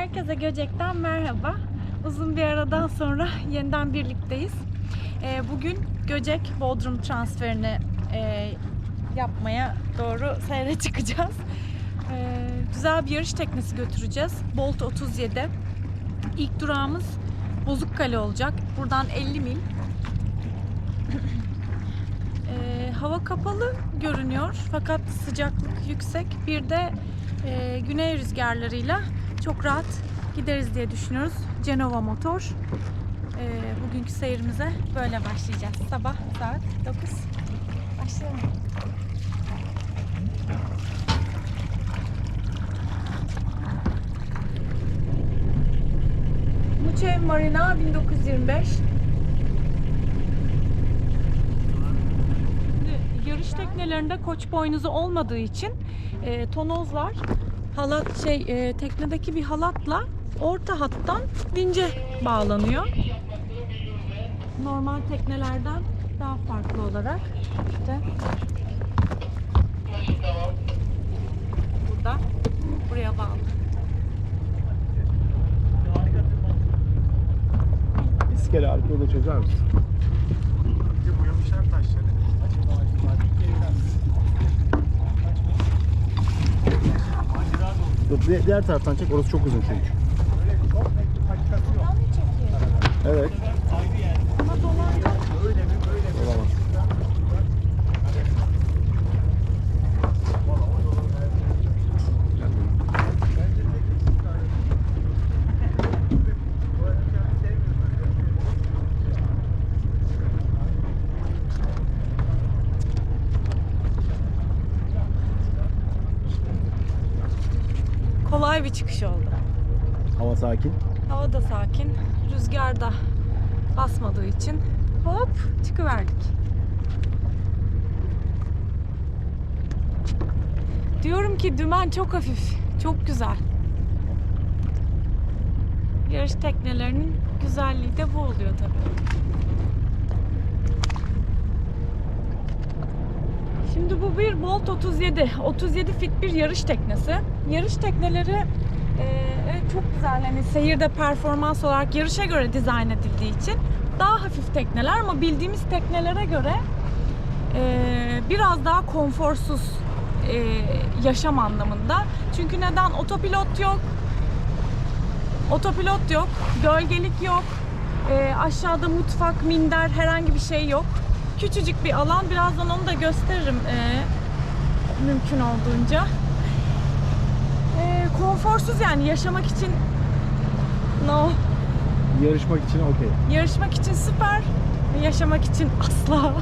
Herkese Göcek'ten merhaba. Uzun bir aradan sonra yeniden birlikteyiz. Ee, bugün Göcek Bodrum transferini e, yapmaya doğru seyre çıkacağız. Ee, güzel bir yarış teknesi götüreceğiz. Bolt 37. İlk durağımız Bozukkale olacak. Buradan 50 mil. Ee, hava kapalı görünüyor fakat sıcaklık yüksek. Bir de e, güney rüzgarlarıyla çok rahat gideriz diye düşünüyoruz. Genova motor. Ee, bugünkü seyirimize böyle başlayacağız. Sabah saat 9. Başlayalım. Muçev Marina 1925. Şimdi yarış teknelerinde koç boynuzu olmadığı için e, tonozlar halat şey e, teknedeki bir halatla orta hattan vince bağlanıyor. Normal teknelerden daha farklı olarak işte burada buraya bağlı. İskele arkada da çözer misin? Yok, di- diğer taraftan çek. Orası çok uzun çünkü. Evet. Ama dolar yok. Olamaz. Kolay bir çıkış oldu. Hava sakin. Hava da sakin. Rüzgar da basmadığı için hop çıkıverdik. Diyorum ki dümen çok hafif. Çok güzel. Yarış teknelerinin güzelliği de bu oluyor tabii. Şimdi bu bir Bolt 37. 37 fit bir yarış teknesi. Yarış tekneleri çok güzel. Hani seyirde performans olarak yarışa göre dizayn edildiği için daha hafif tekneler ama bildiğimiz teknelere göre e, biraz daha konforsuz e, yaşam anlamında. Çünkü neden? Otopilot yok. Otopilot yok. Gölgelik yok. E, aşağıda mutfak, minder herhangi bir şey yok. Küçücük bir alan. Birazdan onu da gösteririm e, mümkün olduğunca. Konforsuz yani yaşamak için no. Yarışmak için okey. Yarışmak için süper. Yaşamak için asla.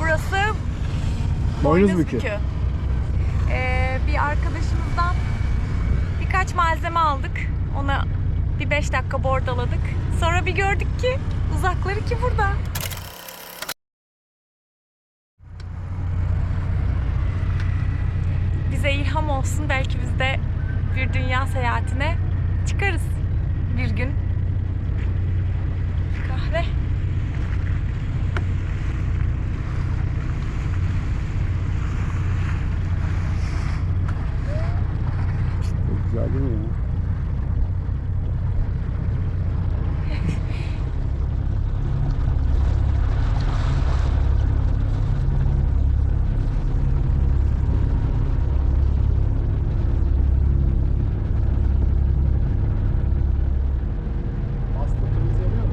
Burası Boynuz bükü. Ee, bir arkadaşımızdan birkaç malzeme aldık. Ona bir 5 dakika bordaladık. Sonra bir gördük ki uzakları ki burada. Bize ilham olsun. Belki biz de bir dünya seyahatine çıkarız bir gün. Kahve. Çok güzel değil mi ya? Pasta kırmızı yanıyor mu?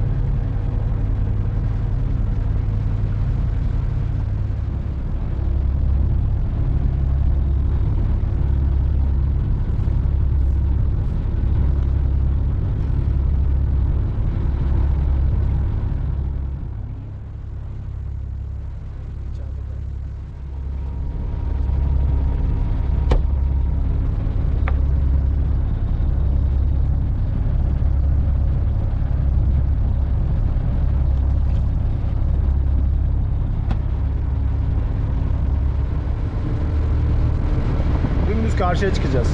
Karşıya çıkacağız.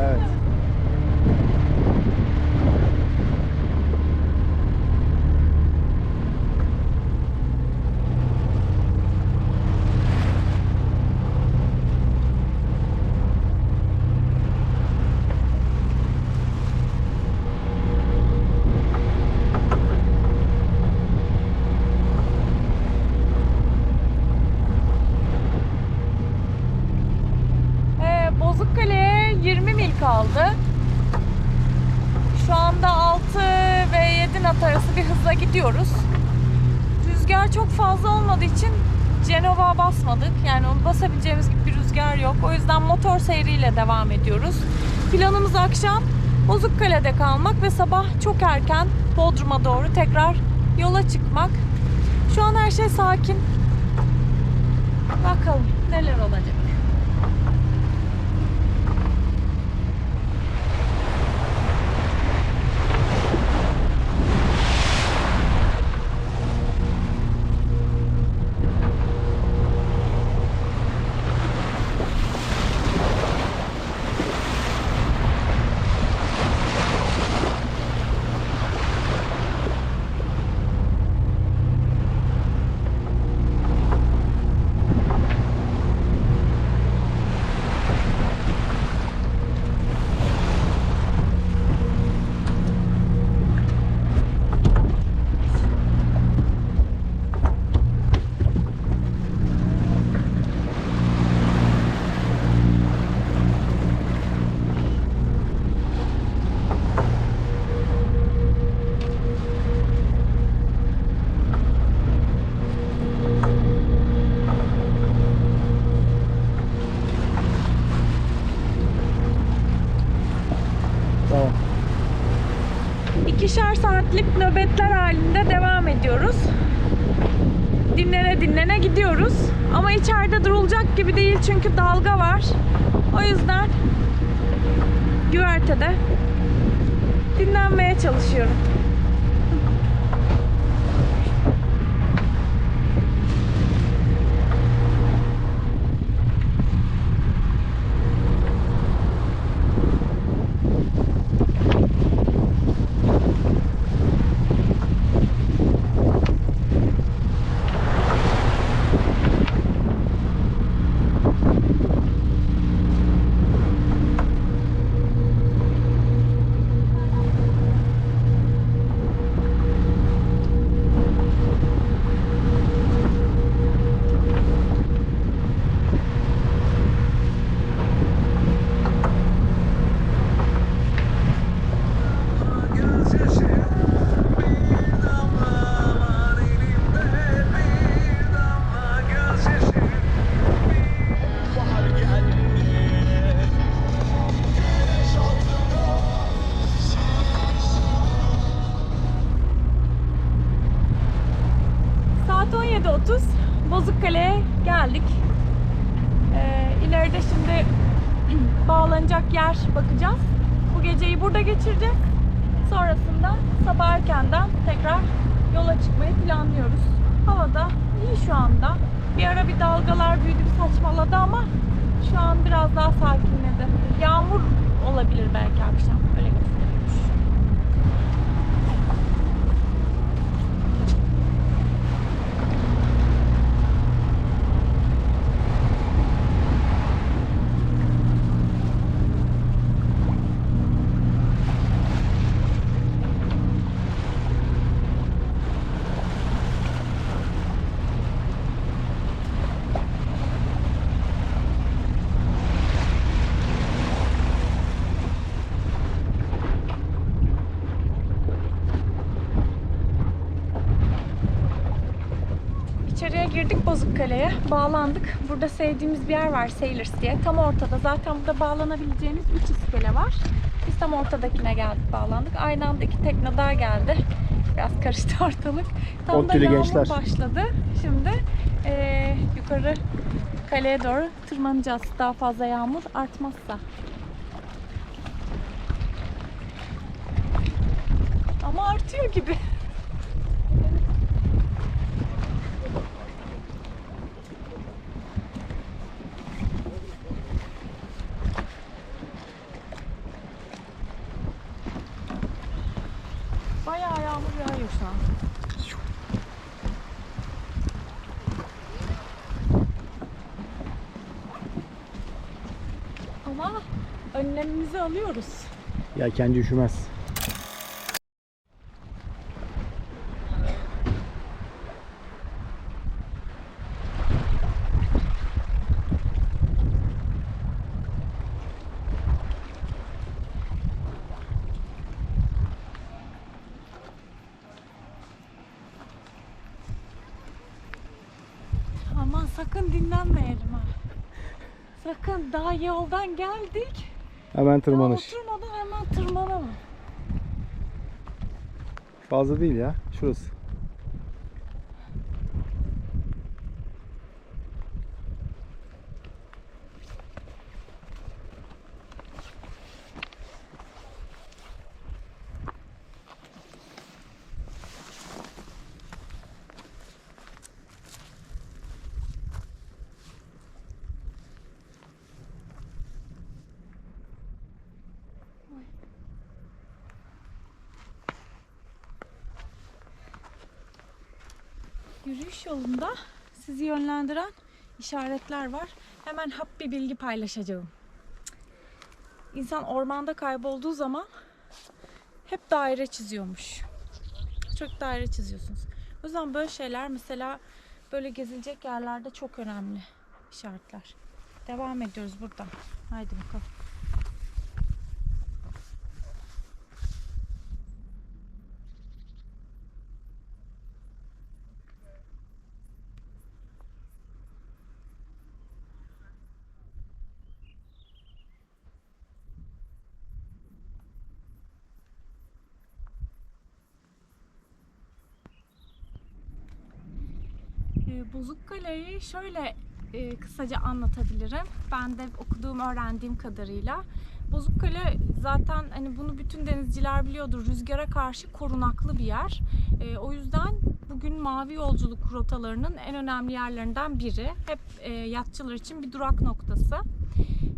Evet. Ee, Bozukkale'ye 20 mil kaldı. Şu anda 6 ve 7 knot arası bir hızla gidiyoruz. Rüzgar çok fazla olmadığı için Cenova basmadık. Yani onu basabileceğimiz gibi bir rüzgar yok. O yüzden motor seyriyle devam ediyoruz. Planımız akşam Bozukkale'de kalmak ve sabah çok erken Bodrum'a doğru tekrar yola çıkmak. Şu an her şey sakin. Bakalım neler olacak. Saatlik nöbetler halinde devam ediyoruz. Dinlene dinlene gidiyoruz. Ama içeride durulacak gibi değil çünkü dalga var. O yüzden güvertede dinlenmeye çalışıyorum. 17.30 Bozukkale'ye geldik. Ee, ileride şimdi bağlanacak yer bakacağız. Bu geceyi burada geçireceğiz. Sonrasında sabah erkenden tekrar yola çıkmayı planlıyoruz. Hava da iyi şu anda. Bir ara bir dalgalar büyüdü bir saçmaladı ama şu an biraz daha sakinledi. Yağmur olabilir belki akşam. Öyle girdik Bozukkale'ye. Bağlandık. Burada sevdiğimiz bir yer var Sailors diye. Tam ortada. Zaten burada bağlanabileceğiniz 3 iskele var. Biz tam ortadakine geldik bağlandık. Aynı anda iki tekne daha geldi. Biraz karıştı ortalık. Tam da Ottili yağmur gençler. başladı. Şimdi eee, yukarı kaleye doğru tırmanacağız. Daha fazla yağmur artmazsa. Ama artıyor gibi. gidiyor şu an. Ama önlemimizi alıyoruz. Ya kendi üşümez. Aman sakın dinlenmeyelim ha. Sakın daha yoldan geldik. Hemen tırmanış. oturmadan hemen tırmanalım. Fazla değil ya. Şurası. Yürüyüş yolunda sizi yönlendiren işaretler var. Hemen hap bir bilgi paylaşacağım. İnsan ormanda kaybolduğu zaman hep daire çiziyormuş. Çok daire çiziyorsunuz. O yüzden böyle şeyler mesela böyle gezilecek yerlerde çok önemli işaretler. Devam ediyoruz buradan. Haydi bakalım. E, Bozukkale'yi şöyle e, kısaca anlatabilirim. Ben de okuduğum, öğrendiğim kadarıyla. Bozukkale zaten hani bunu bütün denizciler biliyordur. Rüzgara karşı korunaklı bir yer. E, o yüzden bugün mavi yolculuk rotalarının en önemli yerlerinden biri. Hep e, yatçılar için bir durak noktası.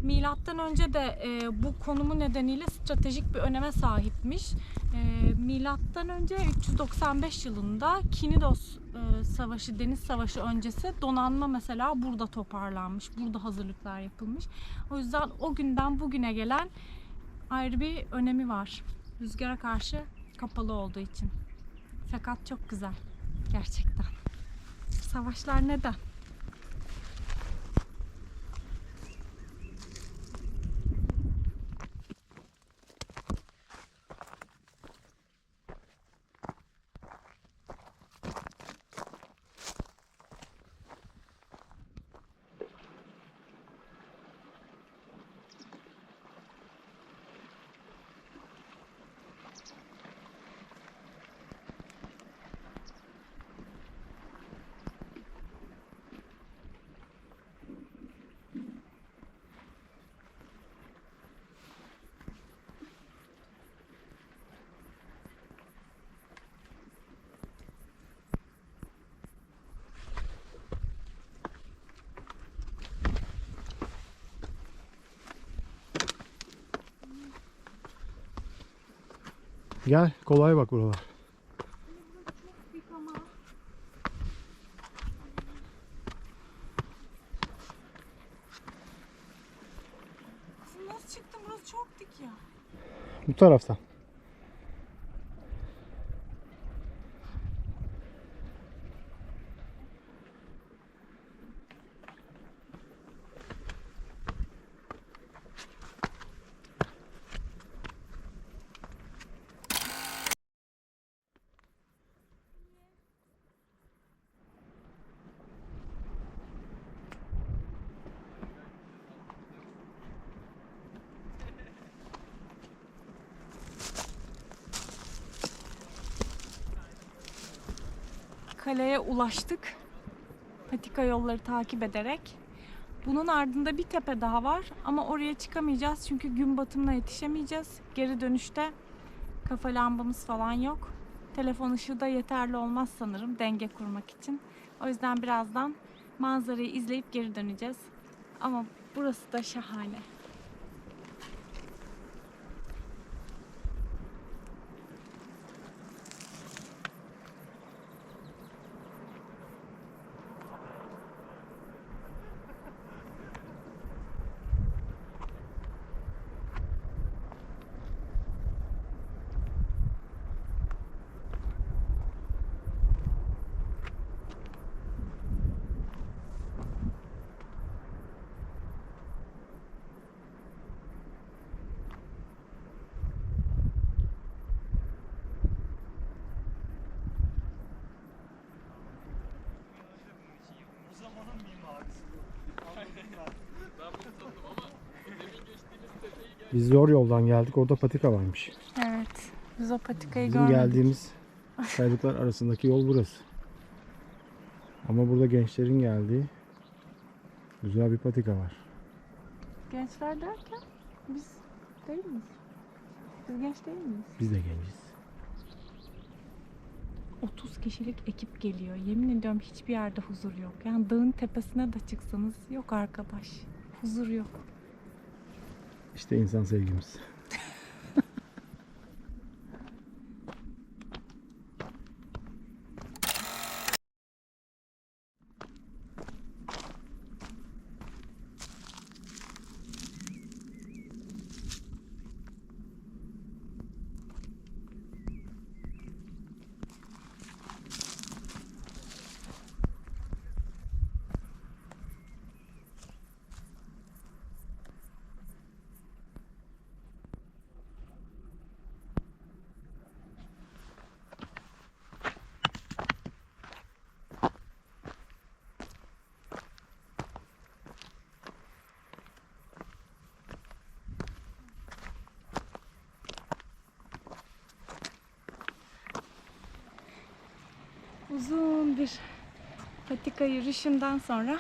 Milattan önce de e, bu konumu nedeniyle stratejik bir öneme sahipmiş. E, milattan önce 395 yılında Kinidos Savaşı, Deniz Savaşı öncesi donanma mesela burada toparlanmış. Burada hazırlıklar yapılmış. O yüzden o günden bugüne gelen ayrı bir önemi var. Rüzgara karşı kapalı olduğu için. Fakat çok güzel. Gerçekten. Savaşlar neden? Gel kolay bak buralar. Nasıl çıktım? Burası çok dik ya. Bu taraftan. Kaleye ulaştık. Patika yolları takip ederek. Bunun ardında bir tepe daha var ama oraya çıkamayacağız çünkü gün batımına yetişemeyeceğiz. Geri dönüşte kafa lambamız falan yok. Telefon ışığı da yeterli olmaz sanırım denge kurmak için. O yüzden birazdan manzarayı izleyip geri döneceğiz. Ama burası da şahane. Biz zor yoldan geldik. Orada patika varmış. Evet. Biz o patikayı Bizim görmedik. geldiğimiz kayalıklar arasındaki yol burası. Ama burada gençlerin geldiği güzel bir patika var. Gençler derken biz değil miyiz? Biz genç değil miyiz? Biz de genciz. 30 kişilik ekip geliyor. Yemin ediyorum hiçbir yerde huzur yok. Yani dağın tepesine de çıksanız yok arkadaş. Huzur yok. İşte insan sevgimiz. Uzun bir patika yürüyüşünden sonra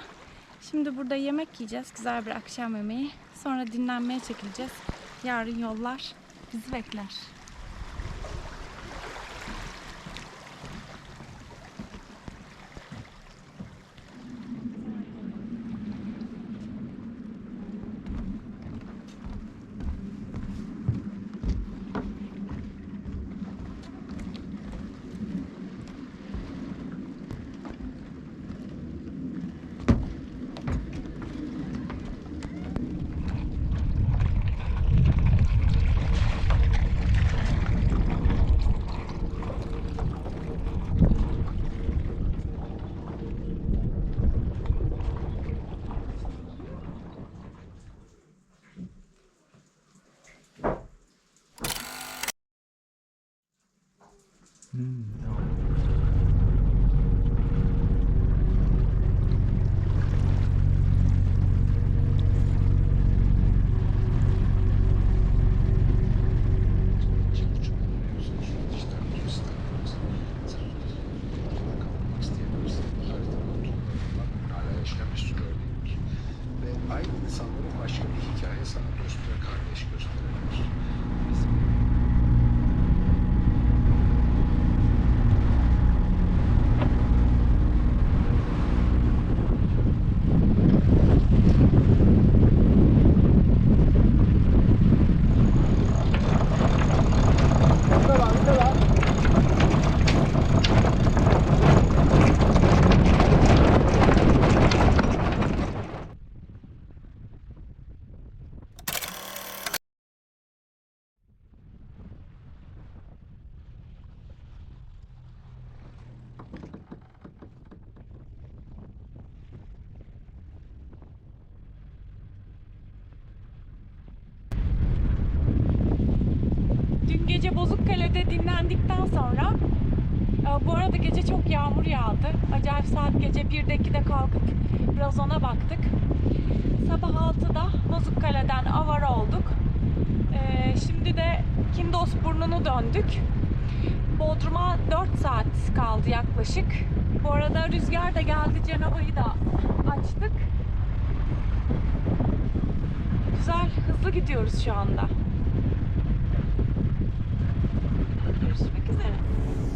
şimdi burada yemek yiyeceğiz. Güzel bir akşam yemeği. Sonra dinlenmeye çekileceğiz. Yarın yollar bizi bekler. Gece Bozukkale'de dinlendikten sonra e, bu arada gece çok yağmur yağdı. Acayip saat gece 1'de 2'de kalkıp biraz ona baktık. Sabah 6'da Bozukkale'den avara olduk. E, Şimdi de Kindos burnunu döndük. Bodrum'a 4 saat kaldı yaklaşık. Bu arada rüzgar da geldi. Cenova'yı da açtık. Güzel, hızlı gidiyoruz şu anda. Görüşmek üzere. E,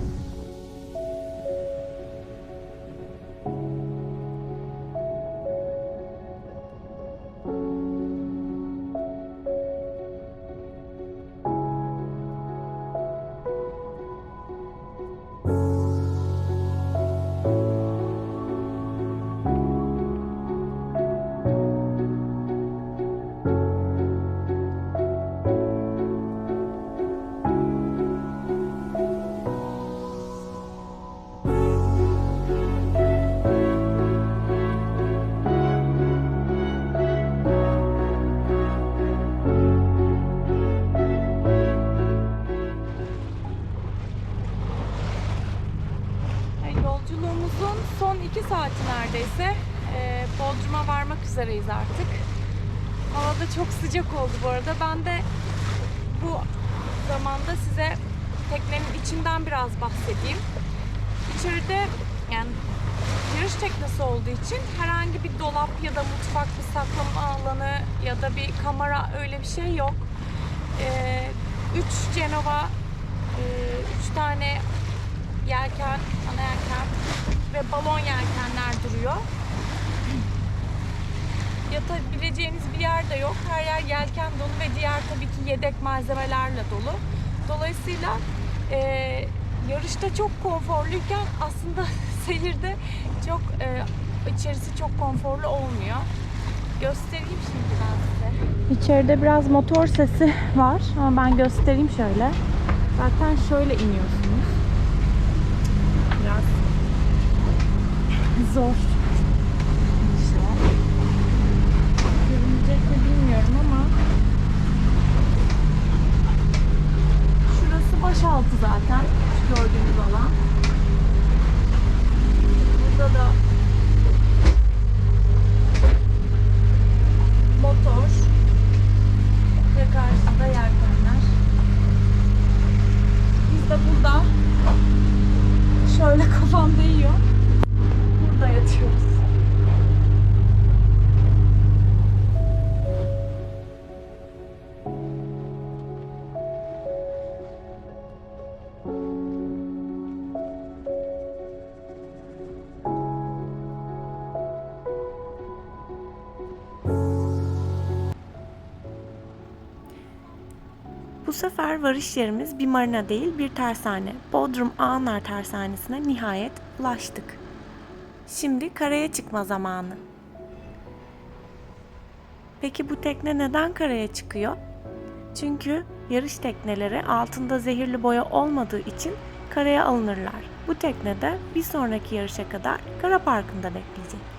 son iki saati neredeyse. e, Bodrum'a varmak üzereyiz artık. Hava da çok sıcak oldu bu arada. Ben de bu zamanda size teknenin içinden biraz bahsedeyim. İçeride yani yarış teknesi olduğu için herhangi bir dolap ya da mutfak bir saklama alanı ya da bir kamera öyle bir şey yok. 3 Genova, 3 tane yelken, ana yelken ve balon yelkenler duruyor. Yatabileceğiniz bir yer de yok. Her yer yelken dolu ve diğer tabii ki yedek malzemelerle dolu. Dolayısıyla e, yarışta çok konforluyken aslında seyirde çok e, içerisi çok konforlu olmuyor. Göstereyim şimdi ben size. İçeride biraz motor sesi var ama ben göstereyim şöyle. Zaten şöyle iniyorsunuz. Biraz zor. İşte. Görünecek mi bilmiyorum ama şurası başaltı zaten. Şu gördüğünüz alan. Burada da motor ve karşıda yelkenler. Biz de burada şöyle kafam değiyor. Burada yatıyoruz. Bu sefer varış yerimiz bir marina değil bir tersane. Bodrum Ağanlar Tersanesi'ne nihayet ulaştık. Şimdi karaya çıkma zamanı. Peki bu tekne neden karaya çıkıyor? Çünkü yarış tekneleri altında zehirli boya olmadığı için karaya alınırlar. Bu tekne de bir sonraki yarışa kadar kara parkında bekleyecek.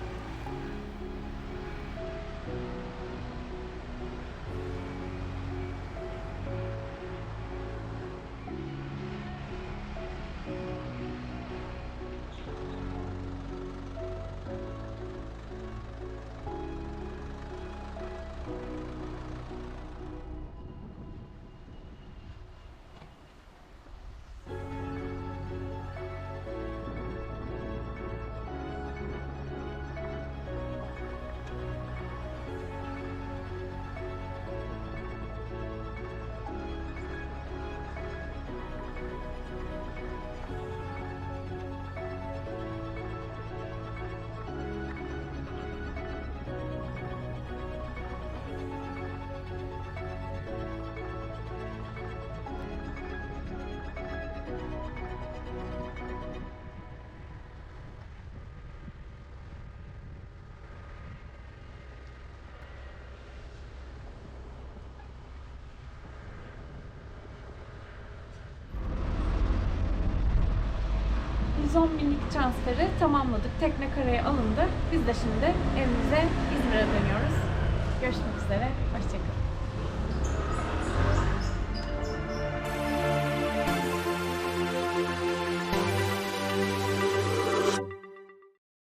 Bizon binlik transferi tamamladık. Tekne karaya alındı. Biz de şimdi evimize İzmir'e dönüyoruz. Görüşmek üzere.